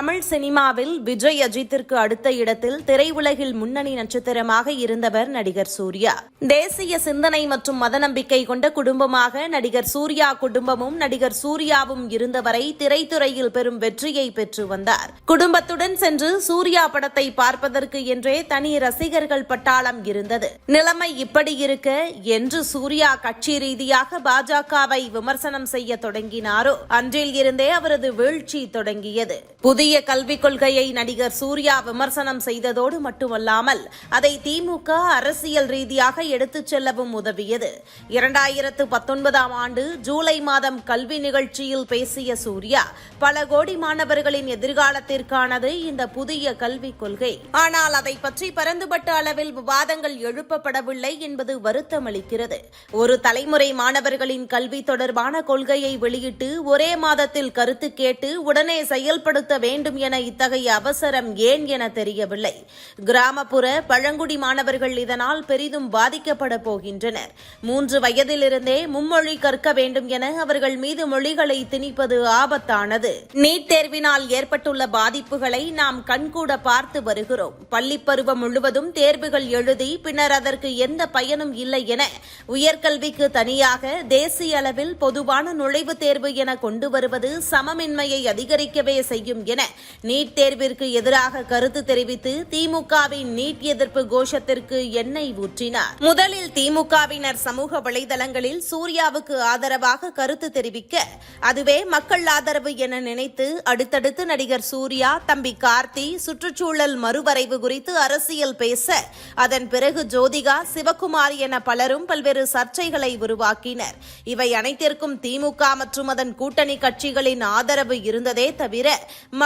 தமிழ் சினிமாவில் விஜய் அஜித்திற்கு அடுத்த இடத்தில் திரையுலகில் முன்னணி நட்சத்திரமாக இருந்தவர் நடிகர் சூர்யா. தேசிய சிந்தனை மற்றும் மத நம்பிக்கை கொண்ட குடும்பமாக நடிகர் சூர்யா குடும்பமும் நடிகர் சூர்யாவும் இருந்தவரை திரைத்துறையில் பெரும் வெற்றியை பெற்று வந்தார். குடும்பத்துடன் சென்று சூர்யா படத்தை பார்ப்பதற்கு என்றே தனி ரசிகர்கள் பட்டாளம் இருந்தது. நிலைமை இப்படி இருக்க என்று சூர்யா கட்சி ரீதியாக பாஜகவை விமர்சனம் செய்ய தொடங்கினாரோ? அன்றில் இருந்தே அவரது வீழ்ச்சி தொடங்கியது. புதிய கல்விக் கொள்கையை நடிகர் சூர்யா விமர்சனம் செய்ததோடு மட்டுமல்லாமல் அதை திமுக அரசியல் ரீதியாக எடுத்துச் செல்லவும் உதவியது. இரண்டாயிரத்து பத்தொன்பதாம் ஆண்டு ஜூலை மாதம் கல்வி நிகழ்ச்சியில் பேசிய சூர்யா பல கோடி மாணவர்களின் எதிர்காலத்திற்கானது இந்த புதிய கல்விக் கொள்கை. ஆனால் அதை பற்றி பரந்துபட்ட அளவில் விவாதங்கள் எழுப்பப்படவில்லை என்பது வருத்தமளிக்கிறது ஒரு தலைமுறை மாணவர்களின் கல்வி தொடர்பான கொள்கையை வெளியிட்டு ஒரே மாதத்தில் கருத்து கேட்டு உடனே செயல்படுத்த வேண்டும் என இத்தகைய அவசரம் ஏன் என தெரியவில்லை. கிராமப்புற பழங்குடி மாணவர்கள் இதனால் பெரிதும் பாதிக்கப்பட போகின்றனர். மூன்று வயதிலிருந்தே மும்மொழி கற்க வேண்டும் என அவர்கள் மீது மொழிகளை திணிப்பது ஆபத்தானது. நீட் தேர்வினால் ஏற்பட்டுள்ள பாதிப்புகளை நாம் கண்கூட பார்த்து வருகிறோம். பள்ளிப்பருவம் முழுவதும் தேர்வுகள் எழுதி பின்னர் அதற்கு எந்த பயனும் இல்லை என உயர்கல்விக்கு தனியாக தேசிய அளவில் பொதுவான நுழைவுத் தேர்வு என கொண்டு வருவது சமமின்மையை அதிகரிக்கவே செய்யும் என என நீட் தேர்விற்கு எதிராக கருத்து தெரிவித்து திமுகவின் நீட் எதிர்ப்பு கோஷத்திற்கு எண்ணெய் ஊற்றினார். முதலில் திமுகவினர் சமூக வலைதளங்களில் சூர்யாவுக்கு ஆதரவாக கருத்து தெரிவிக்க அதுவே மக்கள் ஆதரவு என நினைத்து அடுத்தடுத்து நடிகர் சூர்யா தம்பி கார்த்தி சுற்றுச்சூழல் மறுவரைவு குறித்து அரசியல் பேச அதன் பிறகு ஜோதிகா சிவகுமார் என பலரும் பல்வேறு சர்ச்சைகளை உருவாக்கினர். இவை அனைத்திற்கும் திமுக மற்றும் அதன் கூட்டணி கட்சிகளின் ஆதரவு இருந்ததே தவிர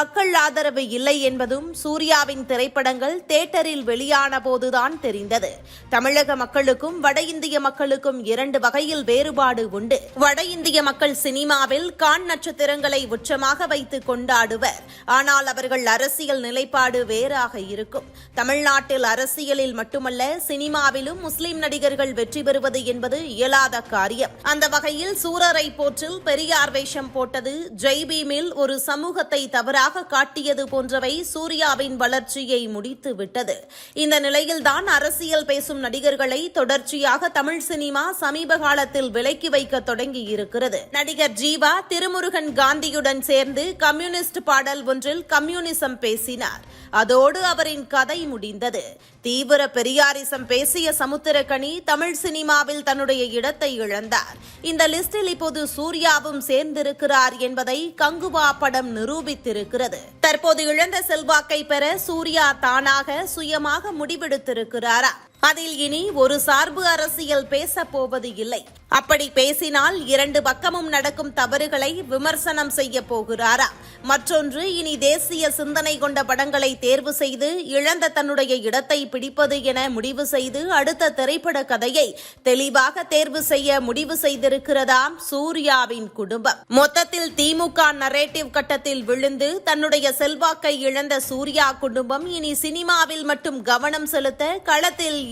மக்கள் ஆதரவு இல்லை என்பதும் சூர்யாவின் திரைப்படங்கள் தேட்டரில் வெளியான போதுதான் தெரிந்தது. தமிழக மக்களுக்கும் வட இந்திய மக்களுக்கும் இரண்டு வகையில் வேறுபாடு உண்டு. வட இந்திய மக்கள் சினிமாவில் கான் நட்சத்திரங்களை உச்சமாக வைத்து கொண்டாடுவர். ஆனால் அவர்கள் அரசியல் நிலைப்பாடு வேறாக இருக்கும். தமிழ்நாட்டில் அரசியலில் மட்டுமல்ல சினிமாவிலும் முஸ்லிம் நடிகர்கள் வெற்றி பெறுவது என்பது இயலாத காரியம். அந்த வகையில் சூரரை போற்றில் பெரியார் வேஷம் போட்டது ஜெய்பீமில் ஒரு சமூகத்தை தவறாக தெளிவாக காட்டியது போன்றவை சூர்யாவின் வளர்ச்சியை முடித்து விட்டது இந்த நிலையில்தான் அரசியல் பேசும் நடிகர்களை தொடர்ச்சியாக தமிழ் சினிமா சமீப காலத்தில் விலக்கி வைக்க தொடங்கி இருக்கிறது நடிகர் ஜீவா திருமுருகன் காந்தியுடன் சேர்ந்து கம்யூனிஸ்ட் பாடல் ஒன்றில் கம்யூனிசம் பேசினார். அதோடு அவரின் கதை முடிந்தது. தீவிர பெரியாரிசம் பேசிய சமுத்திரக்கனி தமிழ் சினிமாவில் தன்னுடைய இடத்தை இழந்தார். இந்த லிஸ்டில் இப்போது சூர்யாவும் சேர்ந்திருக்கிறார் என்பதை கங்குவா படம் நிரூபித்திருக்கிறது. தற்போது இழந்த செல்வாக்கை பெற சூர்யா தானாக சுயமாக முடிவெடுத்திருக்கிறாரா? அதில் இனி ஒரு சார்பு அரசியல் பேசப்போவது இல்லை. அப்படி பேசினால் இரண்டு பக்கமும் நடக்கும் தவறுகளை விமர்சனம் செய்ய போகிறாரா? மற்றொன்று இனி தேசிய சிந்தனை கொண்ட படங்களை தேர்வு செய்து இழந்த தன்னுடைய இடத்தை பிடிப்பது என முடிவு செய்து அடுத்த திரைப்பட கதையை தெளிவாக தேர்வு செய்ய முடிவு செய்திருக்கிறதாம் சூர்யாவின் குடும்பம். மொத்தத்தில் திமுக நரேட்டிவ் கட்டத்தில் விழுந்து தன்னுடைய செல்வாக்கை இழந்த சூர்யா குடும்பம் இனி சினிமாவில் மட்டும் கவனம் செலுத்த களத்தில்